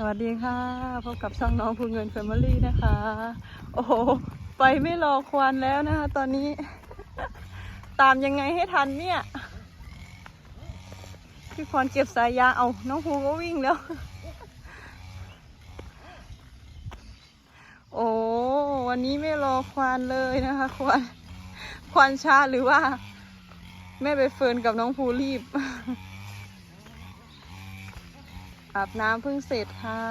สวัสดีค่ะ พบกับช่องน้องภูเงินแฟมิลี่นะคะ โอ้โห ไปไม่รอควันแล้วนะคะ ตอนนี้ ตามยังไงให้ทันเนี่ย พี่ควานเก็บสายยาเอา น้องภูก็วิ่งแล้ว โอ้ วันนี้ไม่รอควานเลยนะคะ ควานควานช้าหรือว่า แม่ไปเฟิร์นกับน้องภูรีบ อาบน้ำเพิ่งเสร็จค่ะ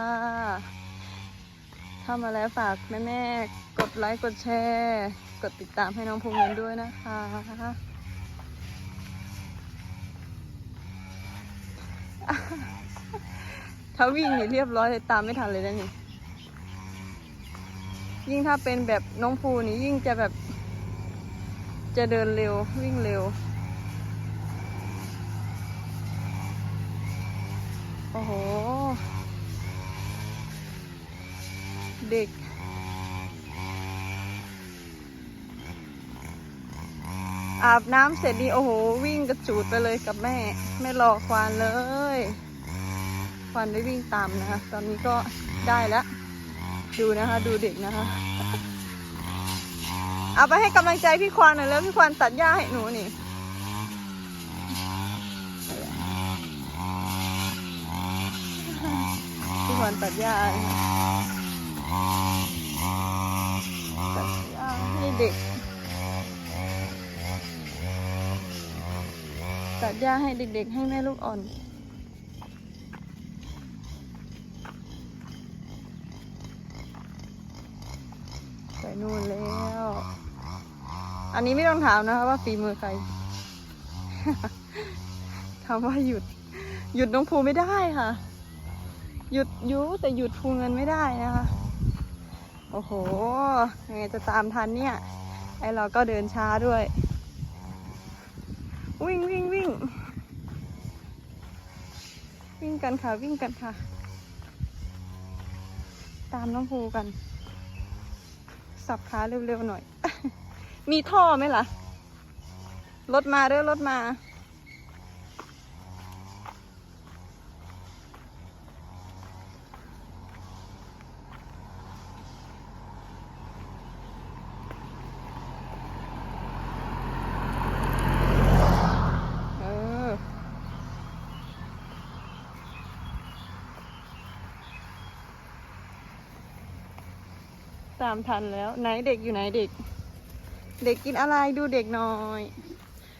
เข้ามาแล้วฝากแม่แม่ๆกดไลค์กดแชร์ กดติดตามให้น้องภูมิเงินด้วยนะคะถ้าวิ่งนี่เรียบร้อยเลยตามไม่ทันเลยนะนี่ยิ่งถ้าเป็นแบบน้องภูนี่ยิ่งจะแบบ จะเดินเร็ววิ่งเร็ว อ้โห เด็ก อาบน้ำเสร็จนี่โอ้โห วิ่งกระจูดไปเลยกับแม่ ไม่รอควานเลย ควานได้วิ่งตามนะคะ ตอนนี้ก็ได้แล้ว ดูนะคะ ดูเด็กนะคะ เอาไปให้กำลังใจพี่ควานหน่อยแล้วพี่ควานตัดหญ้าให้หนูนี่ พี่ควาน ตัดหญ้าตัดหญ้าให้เด็ก ตัดหญ้าให้เด็กๆ ให้แม่ลูกอ่อนไปนู่นแล้ว อันนี้ไม่ต้องถามนะคะว่าฝีมือใครถามว่าหยุด หยุดน้องภูไม่ได้ค่ะ หยุดยุแต่หยุดภูเงินไม่ได้นะคะ โอ้โหยังไงจะตามทันเนี่ย ไอเราก็เดินช้าด้วย วิ่งวิ่งวิ่งวิ่งกันค่ะวิ่งกันค่ะ ตามน้องภูกัน สับขาเร็วๆหน่อย มีท่อไหมล่ะ รถมาเด้อรถมา เออ ตามทันแล้ว ไหนเด็กอยู่ไหนเด็ก เด็กกินอะไรดูเด็กหน่อย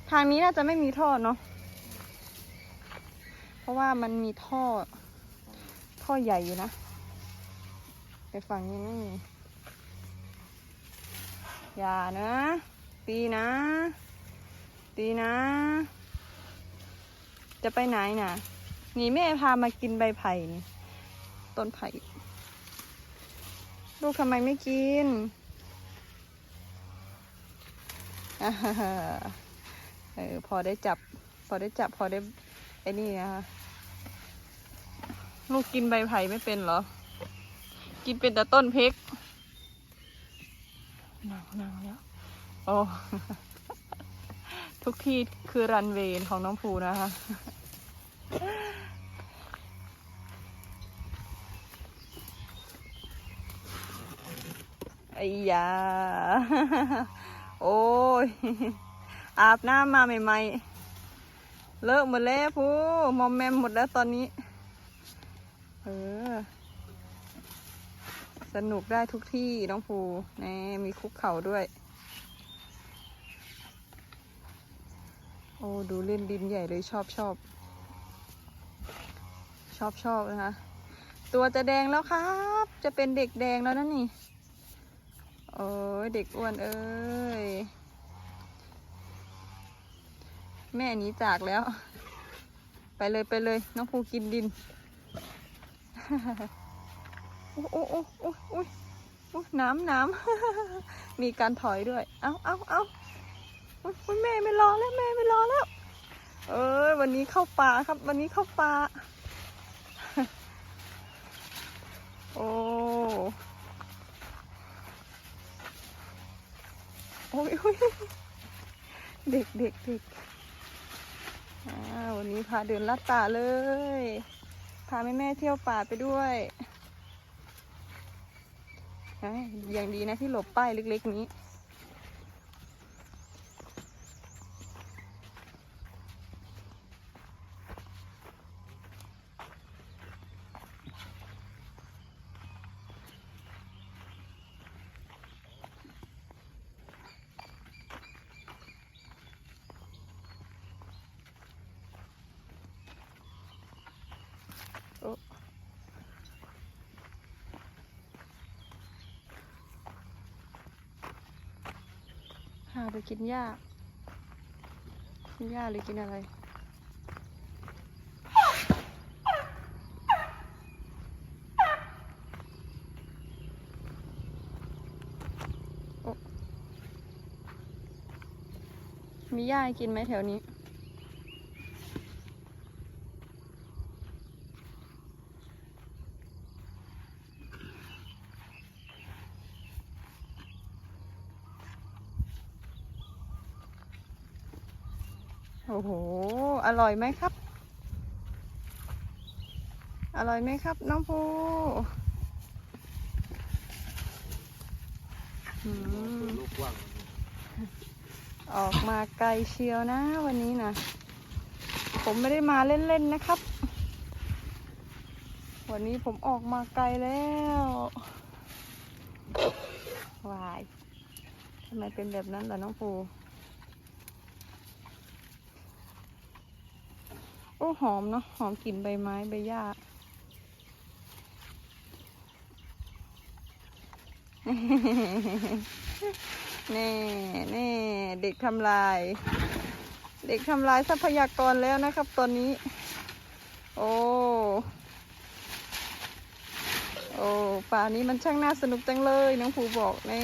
ทางนี้น่าจะไม่มีท่อเนาะเพราะว่ามันมีท่อ ท่อใหญ่อยู่นะ แต่ฝั่งนี้ไม่มีอย่านะ ตีนะ ตีนะ จะไปไหนน่ะ นี่แม่พามากินใบไผ่นี่ ต้นไผ่ ลูกทำไมไม่กินฮ่าฮ่าเออพอได้จับ พอได้จับพอได้ไอ้นี่นะคะลูกกินใบไผ่ไม่เป็นเหรอ กินเป็นแต่ต้นเพกหนาวหนาวแล้วโอ้ทุกที่คือรันเวย์ของน้องภูนะคะ ไอ้ยา โอ้ย อาบน้ำมาใหม่ๆ เลอะหมดแล้วพูมอมแมมหมดแล้วตอนนี้ เออ สนุกได้ทุกที่น้องภูแน่มีคุกเข่าด้วย โอ้ดูเล่นดินใหญ่เลยชอบชอบ ชอบชอบนะคะ ตัวจะแดงแล้วครับ จะเป็นเด็กแดงแล้วนะนี่ โอ้ยเด็กอ้วนเอ้ย แม่หนีจากแล้ว ไปเลยไปเลย น้องภูกินดินโอ้โอ้โอ้โอ้โอ้ยโอ้ยน้ำน้ำมีการถอยด้วย เอาเอาเอาโอ้ยโอ้ยแม่ไม่รอแล้วแม่ไม่รอแล้ว เอ้ยวันนี้เข้าป่าครับ วันนี้เข้าป่าโอ้ โอ้ยเด็กเด็กเด็กวันนี้พาเดินลัดป่าเลย พาแม่แม่เที่ยวป่าไปด้วยยอย่างดีนะที่หลบป้ายเล็กๆนี้ ไปกินหญ้า กินหญ้าหรือกินอะไร มีหญ้ากินไหมแถวนี้ โอ้โห อร่อยไหมครับ อร่อยไหมครับ น้องภูลูกว่างออกมาไกลเชียวนะวันนี้นะ ผมไม่ได้มาเล่นๆนะครับ วันนี้ผมออกมาไกลแล้ววายทำไมเป็นแบบนั้นล่ะน้องภู หอมเนาะหอมกลิ่นใบไม้ใบหญ้าแน่แน่เด็กทำลาย เด็กทำลายทรัพยากรแล้วนะครับตอนนี้ โอ้โอ้ป่านี้มันช่างน่าสนุกจังเลยน้องภูบอกแน่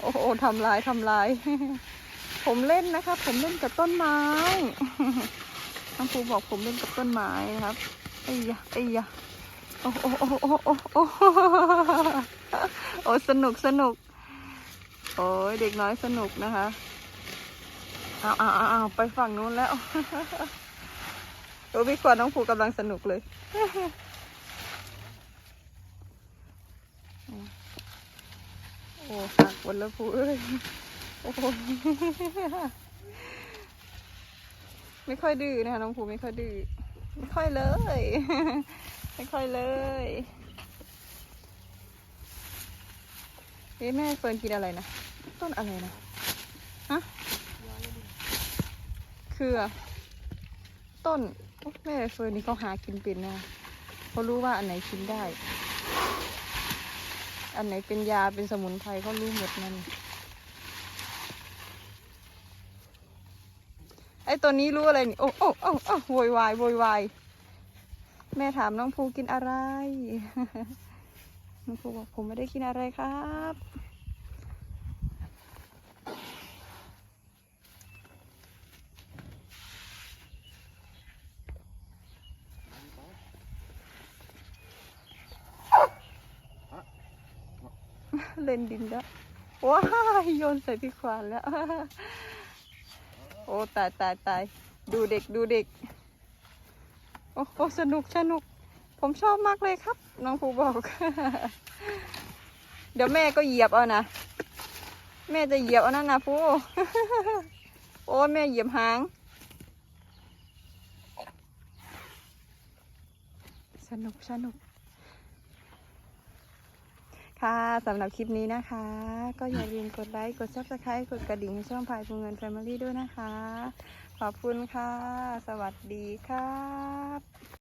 โอ้โหทำลายทำลาย ผมเล่นนะครับผมเล่นกับต้นไม้น้องภูบอกผมเล่นกับต้นไม้นะครับไอ้ยะไอ้ยะโอ้โอ้โอ้โอ้โอ้โอ้โอ้สนุกสนุก โอ้ยเด็กน้อยสนุกนะคะเอาเอาเอาเอาไปฝั่งนู้นแล้วโอ้พี่ขวัญน้องภูกำลังสนุกเลยโอ้หักหมดแล้วภูเอ้ย โอ้โหไม่ค่อยดื้อนะคะน้องภูไม่ค่อยดื้อไม่ค่อยเลย ไม่ค่อยเลยเอ๊ะแม่เฟิร์นกินอะไรนะต้นอะไรนะฮะคือต้นแม่เฟิร์นนี่เขาหากินเป็นนะเขารู้ว่าอันไหนกินได้ อันไหนเป็นยาเป็นสมุนไพรเขารู้หมดนั่น ไอ้ตัวนี้รู้อะไรนี่ โอ้โอ้โอ้โอ้โวยวายโวยวายแม่ถามน้องภูกินอะไร น้องภูบอกผมไม่ได้กินอะไรครับเล่นดินแล้วว้ายโยนใส่พี่ควานแล้ว โอ้ตายตายตายดูเด็กดูเด็ก โอ้โอ้สนุกสนุก ผมชอบมากเลยครับ น้องภูบอก เดี๋ยวแม่ก็เหยียบเอานะแม่จะเหยียบเอานั่นนะภูโอ้แม่เหยียบหาง สนุกสนุก ค่ะสำหรับคลิปนี้นะคะ ก็อย่าลืมกดไลค์ กด subscribe กดกระดิ่งให้ช่องพายภูเงิน Family ด้วยนะคะ ขอบคุณค่ะ สวัสดีครับ